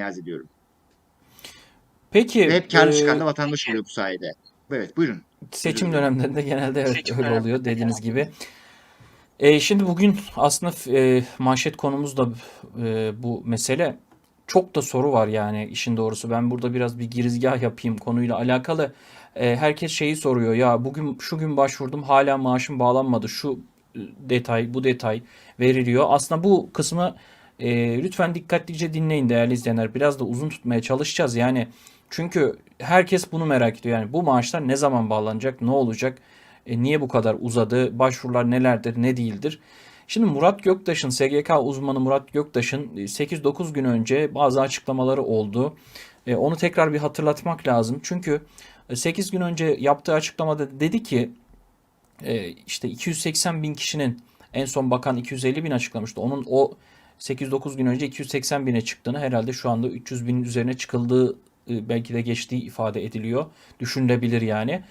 niyaz ediyorum. Peki Ve hep karlı e, çıkan da vatandaş oluyor bu sayede. Evet buyurun. seçim dönemlerinde genelde evet Seçim öyle oluyor dediğiniz gibi. E, şimdi bugün aslında e, manşet konumuz da e, bu mesele. Çok da soru var yani işin doğrusu. Ben burada biraz bir girizgah yapayım konuyla alakalı. E, herkes şeyi soruyor ya bugün şu gün başvurdum hala maaşım bağlanmadı. Şu detay bu detay veriliyor. Aslında bu kısmı e, lütfen dikkatlice dinleyin değerli izleyenler. Biraz da uzun tutmaya çalışacağız. Yani çünkü herkes bunu merak ediyor. Yani bu maaşlar ne zaman bağlanacak, ne olacak, e, niye bu kadar uzadı, başvurular nelerdir, ne değildir. Şimdi Murat Göktaş'ın, SGK uzmanı Murat Göktaş'ın e, 8-9 gün önce bazı açıklamaları oldu. E, Onu tekrar bir hatırlatmak lazım. Çünkü e, 8 gün önce yaptığı açıklamada dedi ki e, işte 280 bin kişinin en son bakan 250 bin açıklamıştı. Onun o 8-9 gün önce 280 bine çıktığını herhalde şu anda 300 binin üzerine çıkıldığı e, belki de geçtiği ifade ediliyor. Düşünülebilir yani.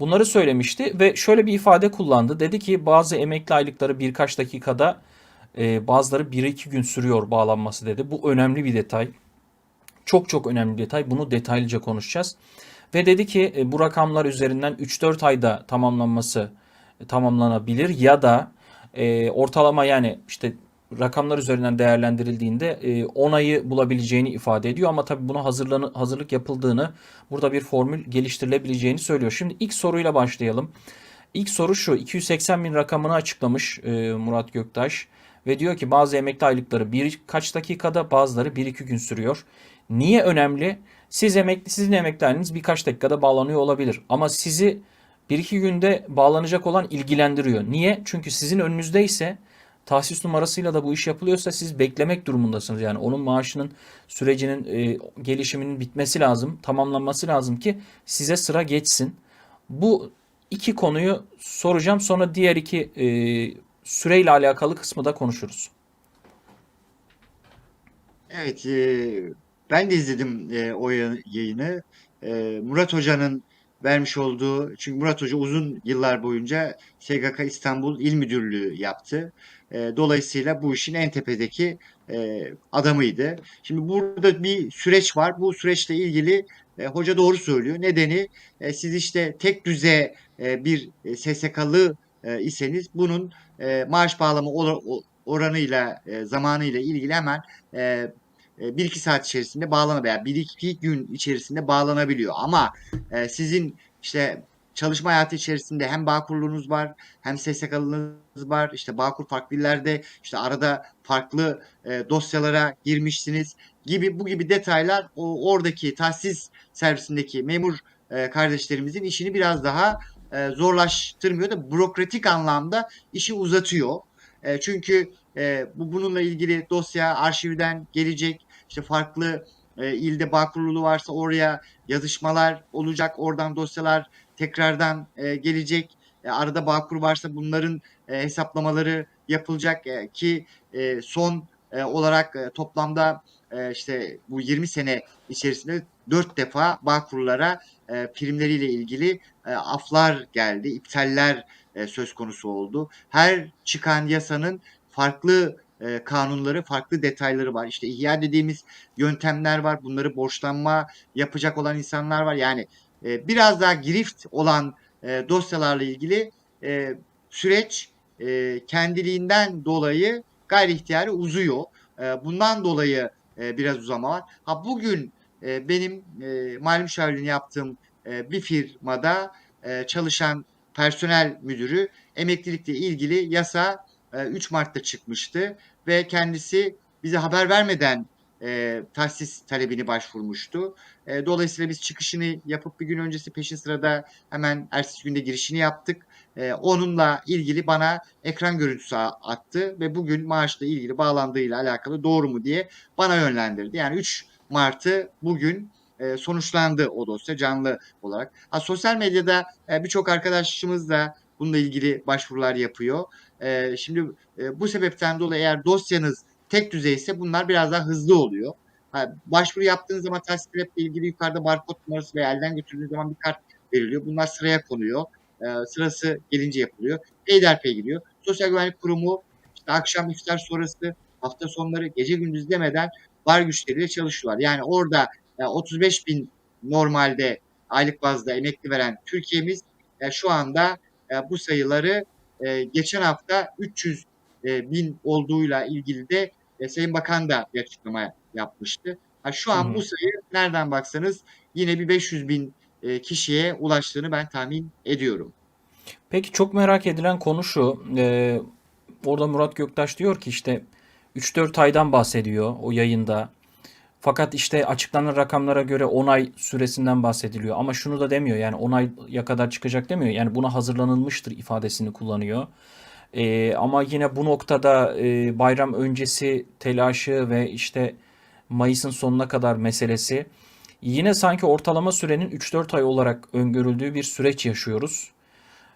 Bunları söylemişti ve şöyle bir ifade kullandı. Dedi ki bazı emekli aylıkları birkaç dakikada e, bazıları 1-2 gün sürüyor bağlanması dedi. Bu önemli bir detay. Çok çok önemli bir detay. Bunu detaylıca konuşacağız. Ve dedi ki e, bu rakamlar üzerinden 3-4 ayda tamamlanması tamamlanabilir ya da e, ortalama yani işte rakamlar üzerinden değerlendirildiğinde e, 10 ayı bulabileceğini ifade ediyor ama tabii buna hazırlanı, hazırlık yapıldığını burada bir formül geliştirilebileceğini söylüyor. Şimdi ilk soruyla başlayalım. İlk soru şu 280 bin rakamını açıklamış e, Murat Göktaş ve diyor ki bazı emekli aylıkları birkaç dakikada bazıları 1-2 gün sürüyor. Niye önemli? Siz emekli, sizin emekli birkaç dakikada bağlanıyor olabilir ama sizi 1-2 günde bağlanacak olan ilgilendiriyor. Niye? Çünkü sizin önünüzde ise tahsis numarasıyla da bu iş yapılıyorsa siz beklemek durumundasınız. Yani onun maaşının sürecinin e, gelişiminin bitmesi lazım, tamamlanması lazım ki size sıra geçsin. Bu iki konuyu soracağım. Sonra diğer iki e, süreyle alakalı kısmı da konuşuruz. Evet, e, ben de izledim e, o ya- yayını. E, Murat Hoca'nın vermiş olduğu, çünkü Murat Hoca uzun yıllar boyunca SGK İstanbul İl Müdürlüğü yaptı. E, dolayısıyla bu işin en tepedeki e, adamıydı. Şimdi burada bir süreç var. Bu süreçle ilgili e, hoca doğru söylüyor. Nedeni e, siz işte tek düze e, bir e, SSK'lı e, iseniz bunun e, maaş bağlama oranıyla, e, zamanıyla ilgili hemen e, 1-2 saat içerisinde bağlanabiliyor. Yani 1-2 gün içerisinde bağlanabiliyor. Ama e, sizin işte çalışma hayatı içerisinde hem Bağkurluğunuz var hem SSK'lınız var. İşte Bağkur farklı illerde işte arada farklı e, dosyalara girmişsiniz gibi bu gibi detaylar o, oradaki tahsis servisindeki memur e, kardeşlerimizin işini biraz daha e, zorlaştırmıyor da bürokratik anlamda işi uzatıyor. E, çünkü e, bu bununla ilgili dosya arşivden gelecek. İşte farklı e, ilde bağ varsa oraya yazışmalar olacak. Oradan dosyalar tekrardan e, gelecek. E, arada Bağkur varsa bunların e, hesaplamaları yapılacak e, ki e, son e, olarak e, toplamda e, işte bu 20 sene içerisinde 4 defa Bağkurlara e, primleriyle ilgili e, aflar geldi, iptaller e, söz konusu oldu. Her çıkan yasanın farklı e, kanunları, farklı detayları var. İşte ihya dediğimiz yöntemler var. Bunları borçlanma yapacak olan insanlar var. Yani e, biraz daha girift olan e, dosyalarla ilgili e, süreç e, kendiliğinden dolayı gayri ihtiyari uzuyor. E, bundan dolayı e, biraz uzama var. Ha bugün e, benim e, mali müşavirliğini yaptığım e, bir firmada e, çalışan personel müdürü emeklilikle ilgili yasa 3 Mart'ta çıkmıştı ve kendisi bize haber vermeden e, tahsis talebini başvurmuştu. E, dolayısıyla biz çıkışını yapıp bir gün öncesi peşin sırada hemen ertesi günde girişini yaptık. E, onunla ilgili bana ekran görüntüsü attı ve bugün maaşla ilgili bağlandığıyla alakalı doğru mu diye bana yönlendirdi. Yani 3 Mart'ı bugün e, sonuçlandı o dosya canlı olarak. Ha, sosyal medyada e, birçok arkadaşımız da bununla ilgili başvurular yapıyor. E, şimdi e, bu sebepten dolayı eğer dosyanız tek düzeyse bunlar biraz daha hızlı oluyor. Ha, başvuru yaptığınız zaman tahsis taleple ilgili yukarıda barkod numarası veya elden götürdüğünüz zaman bir kart veriliyor. Bunlar sıraya konuyor. E, sırası gelince yapılıyor. Peyderpey gidiyor. Sosyal Güvenlik Kurumu işte akşam iftar sonrası hafta sonları gece gündüz demeden var güçleriyle çalışıyorlar. Yani orada e, 35 bin normalde aylık bazda emekli veren Türkiye'miz e, şu anda e, bu sayıları e, geçen hafta 300 e, bin olduğuyla ilgili de e, Sayın Bakan da bir açıklama yapmıştı. Ha, şu an hı. bu sayı nereden baksanız yine bir 500 bin e, kişiye ulaştığını ben tahmin ediyorum. Peki çok merak edilen konu şu. e, orada Murat Göktaş diyor ki işte 3-4 aydan bahsediyor o yayında. Fakat işte açıklanan rakamlara göre 10 ay süresinden bahsediliyor. Ama şunu da demiyor yani 10 aya kadar çıkacak demiyor. Yani buna hazırlanılmıştır ifadesini kullanıyor. Ee, ama yine bu noktada e, bayram öncesi telaşı ve işte Mayıs'ın sonuna kadar meselesi yine sanki ortalama sürenin 3-4 ay olarak öngörüldüğü bir süreç yaşıyoruz.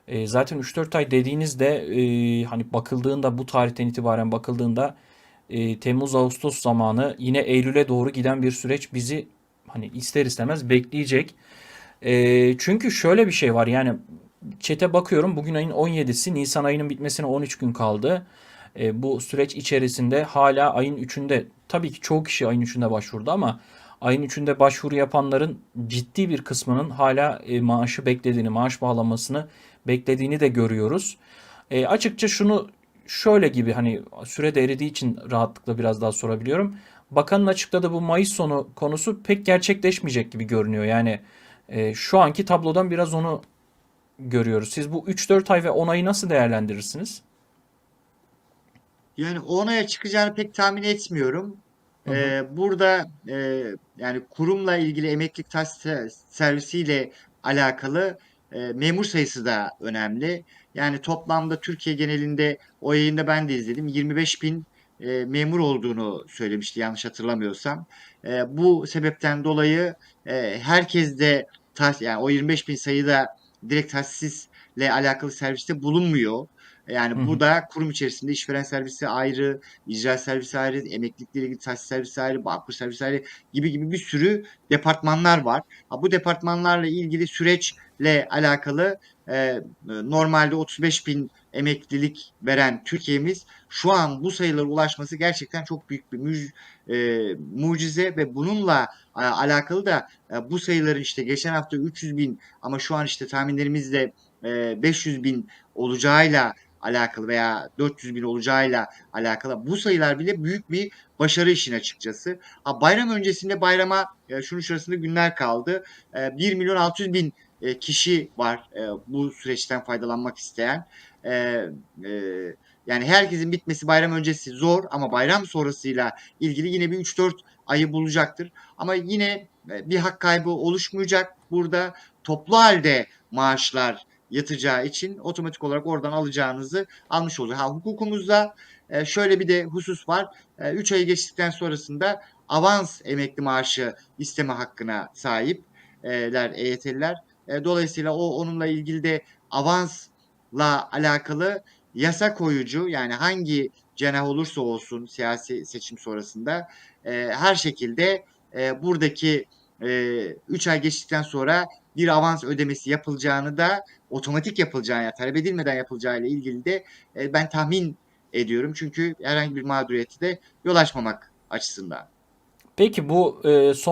E, zaten 3-4 ay dediğinizde e, hani bakıldığında bu tarihten itibaren bakıldığında e, Temmuz-Ağustos zamanı yine Eylül'e doğru giden bir süreç bizi hani ister istemez bekleyecek. E, çünkü şöyle bir şey var yani çete bakıyorum bugün ayın 17'si Nisan ayının bitmesine 13 gün kaldı. E, bu süreç içerisinde hala ayın 3'ünde tabii ki çoğu kişi ayın 3'ünde başvurdu ama ayın 3'ünde başvuru yapanların ciddi bir kısmının hala e, maaşı beklediğini, maaş bağlamasını beklediğini de görüyoruz. E, açıkça şunu şöyle gibi hani sürede eridiği için rahatlıkla biraz daha sorabiliyorum. Bakanın açıkladığı bu Mayıs sonu konusu pek gerçekleşmeyecek gibi görünüyor. Yani e, şu anki tablodan biraz onu görüyoruz. Siz bu 3-4 ay ve 10 ayı nasıl değerlendirirsiniz? Yani 10 aya çıkacağını pek tahmin etmiyorum. Hı hı. Ee, burada e, yani kurumla ilgili emeklilik tahsis servisiyle alakalı e, memur sayısı da önemli. Yani toplamda Türkiye genelinde o yayında ben de izledim. 25 bin e, memur olduğunu söylemişti yanlış hatırlamıyorsam. E, bu sebepten dolayı e, herkes de yani o 25 bin sayıda direkt tahsisle alakalı serviste bulunmuyor. Yani hı. burada kurum içerisinde işveren servisi ayrı, icra servisi ayrı, emeklilikle ilgili tahsis servisi ayrı, bağkur servisi ayrı gibi gibi bir sürü departmanlar var. Ha, bu departmanlarla ilgili süreçle alakalı e, normalde 35 bin emeklilik veren Türkiye'miz şu an bu sayılara ulaşması gerçekten çok büyük bir müj- e, mucize ve bununla e, alakalı da e, bu sayıların işte geçen hafta 300 bin ama şu an işte tahminlerimizde e, 500 bin olacağıyla alakalı veya 400 bin olacağıyla alakalı bu sayılar bile büyük bir başarı işin açıkçası. Ha, bayram öncesinde bayrama e, şunun şurasında günler kaldı. E, 1 milyon 600 bin e, kişi var e, bu süreçten faydalanmak isteyen. E, e, yani herkesin bitmesi bayram öncesi zor ama bayram sonrasıyla ilgili yine bir 3-4 ayı bulacaktır. Ama yine e, bir hak kaybı oluşmayacak. Burada toplu halde maaşlar yatacağı için otomatik olarak oradan alacağınızı almış oluyor. Ha, hukukumuzda e, şöyle bir de husus var. 3 ayı geçtikten sonrasında avans emekli maaşı isteme hakkına sahipler EYT'liler. E, dolayısıyla o onunla ilgili de avansla alakalı yasa koyucu yani hangi cenah olursa olsun siyasi seçim sonrasında e, her şekilde e, buradaki 3 ay geçtikten sonra bir avans ödemesi yapılacağını da otomatik yapılacağını talep edilmeden yapılacağı ile ilgili de e, ben tahmin ediyorum. Çünkü herhangi bir mağduriyeti de yol açmamak açısından. Peki bu e, son